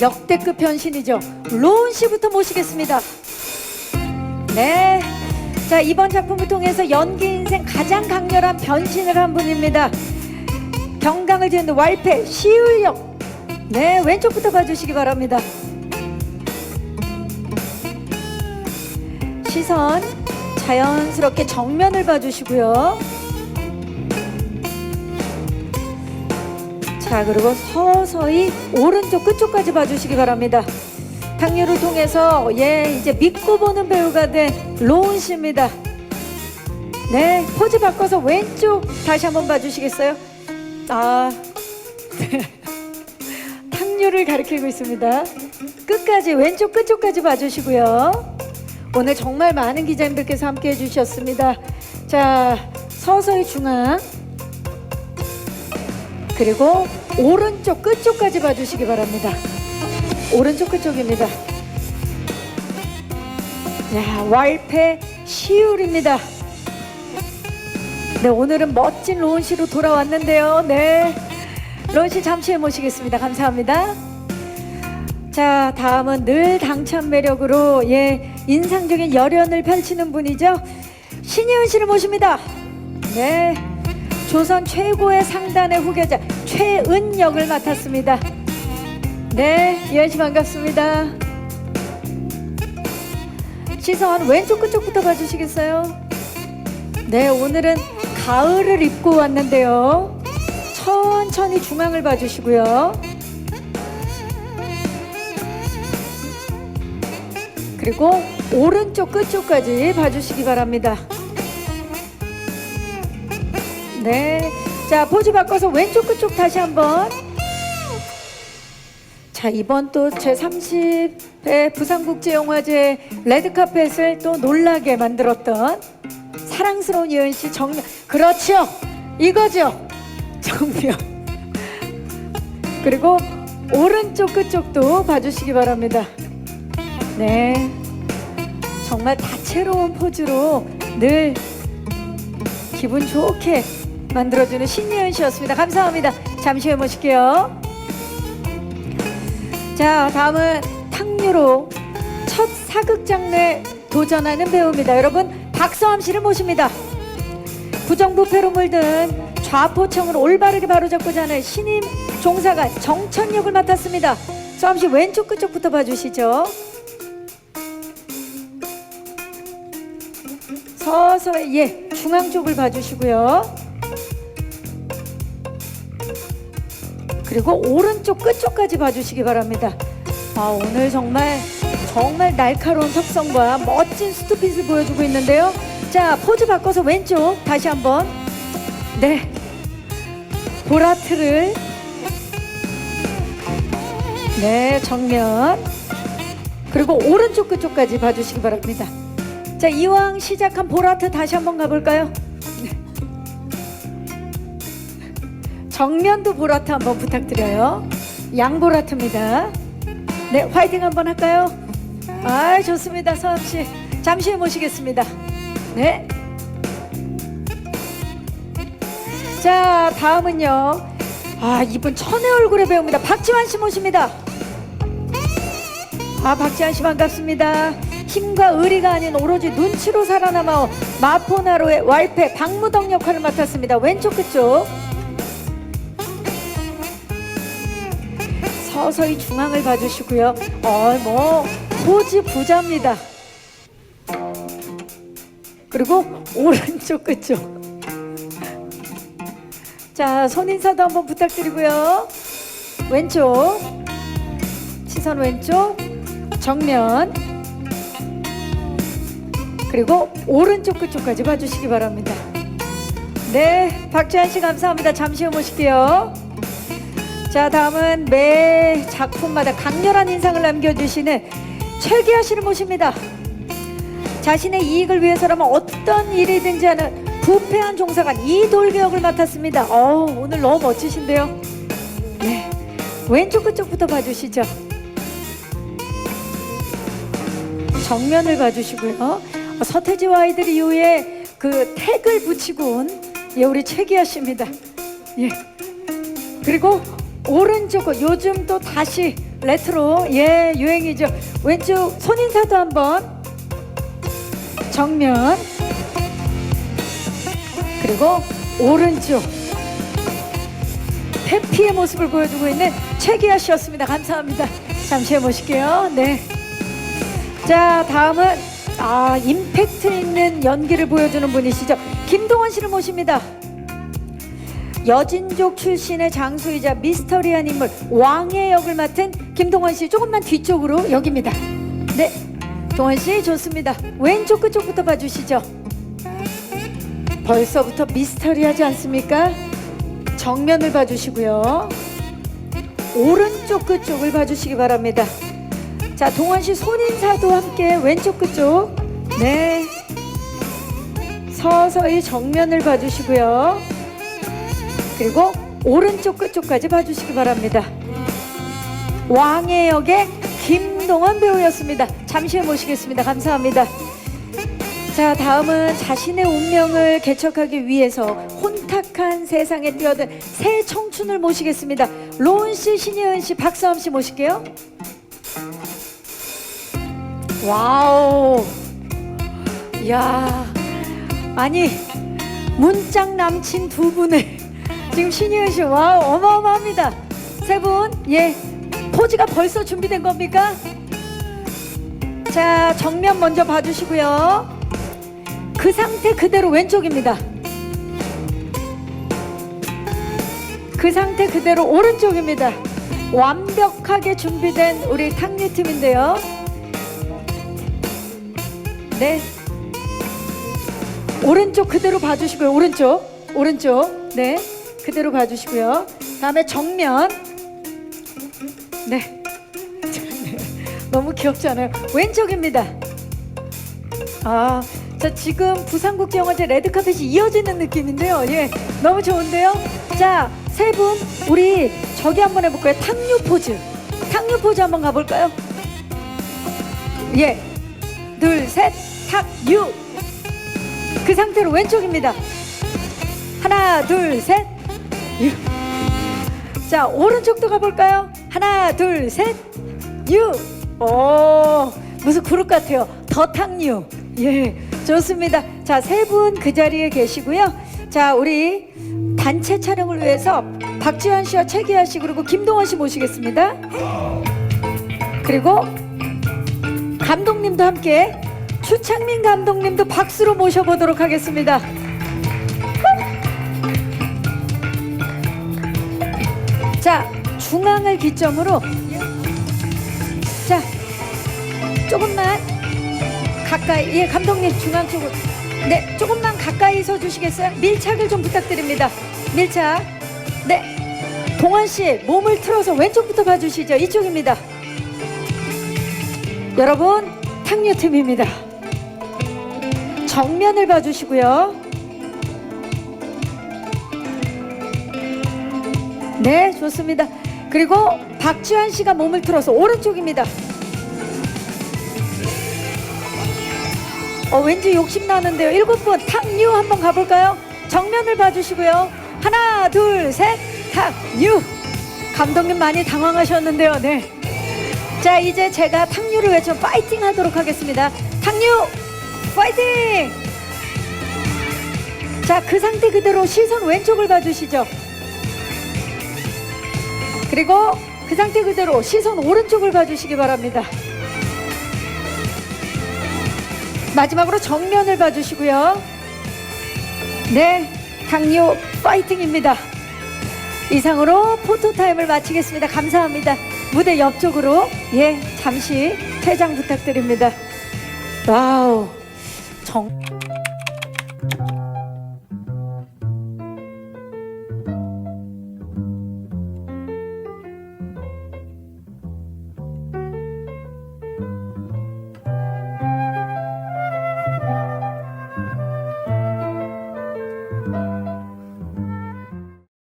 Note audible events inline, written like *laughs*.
역대급 변신이죠. 로운 씨부터 모시겠습니다. 네. 자, 이번 작품을 통해서 연기 인생 가장 강렬한 변신을 한 분입니다. 경강을 지는 왈패 시울역. 네, 왼쪽부터 봐주시기 바랍니다. 시선 자연스럽게 정면을 봐주시고요. 자, 그리고 서서히 오른쪽 끝쪽까지 봐주시기 바랍니다. 당뇨를 통해서 예 이제 믿고 보는 배우가 된 로운 씨입니다. 네 포즈 바꿔서 왼쪽 다시 한번 봐주시겠어요? 아 *laughs* 탕류를 가리키고 있습니다. 끝까지 왼쪽 끝쪽까지 봐주시고요. 오늘 정말 많은 기자님들께서 함께 해 주셨습니다. 자 서서히 중앙 그리고 오른쪽 끝쪽까지 봐주시기 바랍니다. 오른쪽 끝쪽입니다. 자, 왈패 시울입니다. 네, 오늘은 멋진 씨로 돌아왔는데요. 네. 로운 씨 잠시 후에 모시겠습니다. 감사합니다. 자, 다음은 늘 당찬 매력으로 예, 인상적인 열연을 펼치는 분이죠. 신예은 씨를 모십니다. 네. 조선 최고의 상단의 후계자 최은 역을 맡았습니다. 네, 예은 씨 반갑습니다. 시선 왼쪽 끝쪽부터 봐주시겠어요? 네, 오늘은 가을을 입고 왔는데요. 천천히 중앙을 봐주시고요. 그리고 오른쪽 끝쪽까지 봐주시기 바랍니다. 네. 자, 포즈 바꿔서 왼쪽 끝쪽 다시 한번. 자, 이번 또 제30회 부산국제영화제 레드카펫을 또 놀라게 만들었던 사랑스러운 예은 씨 정면. 그렇죠. 이거죠. 정면. 그리고 오른쪽 끝쪽도 봐주시기 바랍니다. 네. 정말 다채로운 포즈로 늘 기분 좋게 만들어주는 신예은 씨였습니다. 감사합니다. 잠시 후에 모실게요. 자, 다음은 탕류로 첫 사극 장르에 도전하는 배우입니다. 여러분, 박서암 씨를 모십니다. 부정부패로 물든 좌포청을 올바르게 바로잡고자 하는 신임 종사관 정천 역을 맡았습니다. 서암 씨 왼쪽 끝쪽부터 봐주시죠. 서서히 예 중앙 쪽을 봐주시고요. 그리고 오른쪽 끝쪽까지 봐주시기 바랍니다. 아 오늘 정말 정말 날카로운 턱성과 멋진 스투핏을 보여주고 있는데요. 자 포즈 바꿔서 왼쪽 다시 한번 네 보라트를 네 정면 그리고 오른쪽 끝쪽까지 봐주시기 바랍니다. 자 이왕 시작한 보라트 다시 한번 가볼까요? 네. 정면도 보라트 한번 부탁드려요. 양보라트입니다. 네 화이팅 한번 할까요? 아 좋습니다 서암 씨 잠시 후에 모시겠습니다. 네. 자 다음은요. 아 이분 천의 얼굴의 배우입니다. 박지환 씨 모십니다. 아 박지환 씨 반갑습니다. 힘과 의리가 아닌 오로지 눈치로 살아남아 마포나루의 왈패 박무덕 역할을 맡았습니다. 왼쪽 끝쪽. 서서히 중앙을 봐주시고요. 어, 뭐 포즈 부자입니다. 그리고 오른쪽 끝쪽. 자, 손 인사도 한번 부탁드리고요. 왼쪽. 시선 왼쪽. 정면. 그리고 오른쪽 끝쪽까지 봐주시기 바랍니다. 네, 박지한 씨 감사합니다. 잠시 후 모실게요. 자, 다음은 매 작품마다 강렬한 인상을 남겨주시는 최기아 씨를 모십니다. 자신의 이익을 위해서라면 어떤 일이든지 하는 부패한 종사관 이돌개 역을 맡았습니다. 어우, 오늘 너무 멋지신데요. 네, 왼쪽 끝쪽부터 봐주시죠. 정면을 봐주시고요. 어, 서태지와 아이들 이후에 그 택을 붙이고 온 예, 우리 최기아 씨입니다. 예. 그리고 오른쪽 요즘 또 다시 레트로 예 유행이죠. 왼쪽 손 인사도 한번 정면 그리고 오른쪽 해피의 모습을 보여주고 있는 최기아 씨였습니다. 감사합니다. 잠시 해보실게요. 네. 자 다음은 아 임팩트 있는 연기를 보여주는 분이시죠. 김동원 씨를 모십니다. 여진족 출신의 장수이자 미스터리한 인물 왕의 역을 맡은 김동원 씨 조금만 뒤쪽으로 여기입니다. 네, 동원 씨 좋습니다. 왼쪽 끝쪽부터 봐주시죠. 벌써부터 미스터리하지 않습니까? 정면을 봐주시고요. 오른쪽 끝쪽을 봐주시기 바랍니다. 자, 동원 씨 손인사도 함께 왼쪽 끝쪽. 네. 서서히 정면을 봐주시고요. 그리고 오른쪽 끝쪽까지 봐주시기 바랍니다. 왕의 역의 김동원 배우였습니다. 잠시 후에 모시겠습니다. 감사합니다. 자, 다음은 자신의 운명을 개척하기 위해서 혼탁한 세상에 뛰어든 새 청춘을 모시겠습니다. 로운 씨, 신예은 씨, 박사음 씨 모실게요. 와우. 야. 아니, 문짝 남친 두 분의 지금 신예은 씨, 와우, 어마어마합니다. 세 분, 예. 포즈가 벌써 준비된 겁니까? 자, 정면 먼저 봐주시고요. 그 상태 그대로 왼쪽입니다. 그 상태 그대로 오른쪽입니다. 완벽하게 준비된 우리 탕류팀인데요. 네. 오른쪽 그대로 봐주시고요. 오른쪽, 오른쪽. 네. 그대로 봐주시고요. 다음에 정면. 네. *laughs* 너무 귀엽지 않아요? 왼쪽입니다. 아, 자 지금 부산국제영화제 레드카펫이 이어지는 느낌인데요. 예, 너무 좋은데요. 자, 세 분 우리 저기 한번 해볼까요? 탕류 포즈. 탕류 포즈 한번 가볼까요? 예, 둘, 셋, 탁유. 그 상태로 왼쪽입니다. 하나, 둘, 셋, 유. *laughs* 자, 오른쪽도 가볼까요? 하나, 둘, 셋, 유. 오, 무슨 그룹 같아요. 더 탕류. 예, 좋습니다. 자, 세 분 그 자리에 계시고요. 자, 우리 단체 촬영을 위해서 박지환 씨와 최기아 씨 그리고 김동원 씨 모시겠습니다. 그리고 감독님도 함께 추창민 감독님도 박수로 모셔보도록 하겠습니다. 자, 중앙을 기점으로 자, 조금만 가까이 예 감독님 중앙 쪽으로 네 조금만 가까이 서 주시겠어요? 밀착을 좀 부탁드립니다. 밀착 네 동원 씨 몸을 틀어서 왼쪽부터 봐 주시죠. 이쪽입니다. 여러분 탕류팀입니다. 정면을 봐 주시고요. 네 좋습니다. 그리고 박지환 씨가 몸을 틀어서 오른쪽입니다. 어, 왠지 욕심 나는데요. 일곱 분 탕유 한번 가볼까요? 정면을 봐주시고요. 하나, 둘, 셋, 탕유. 감독님 많이 당황하셨는데요. 네. 자, 이제 제가 탕유를 외쳐 파이팅 하도록 하겠습니다. 탕유, 파이팅! 자, 그 상태 그대로 시선 왼쪽을 봐주시죠. 그리고 그 상태 그대로 시선 오른쪽을 봐주시기 바랍니다. 마지막으로 정면을 봐주시고요. 네, 당뇨 파이팅입니다. 이상으로 포토타임을 마치겠습니다. 감사합니다. 무대 옆쪽으로 예 잠시 퇴장 부탁드립니다. 와우 정.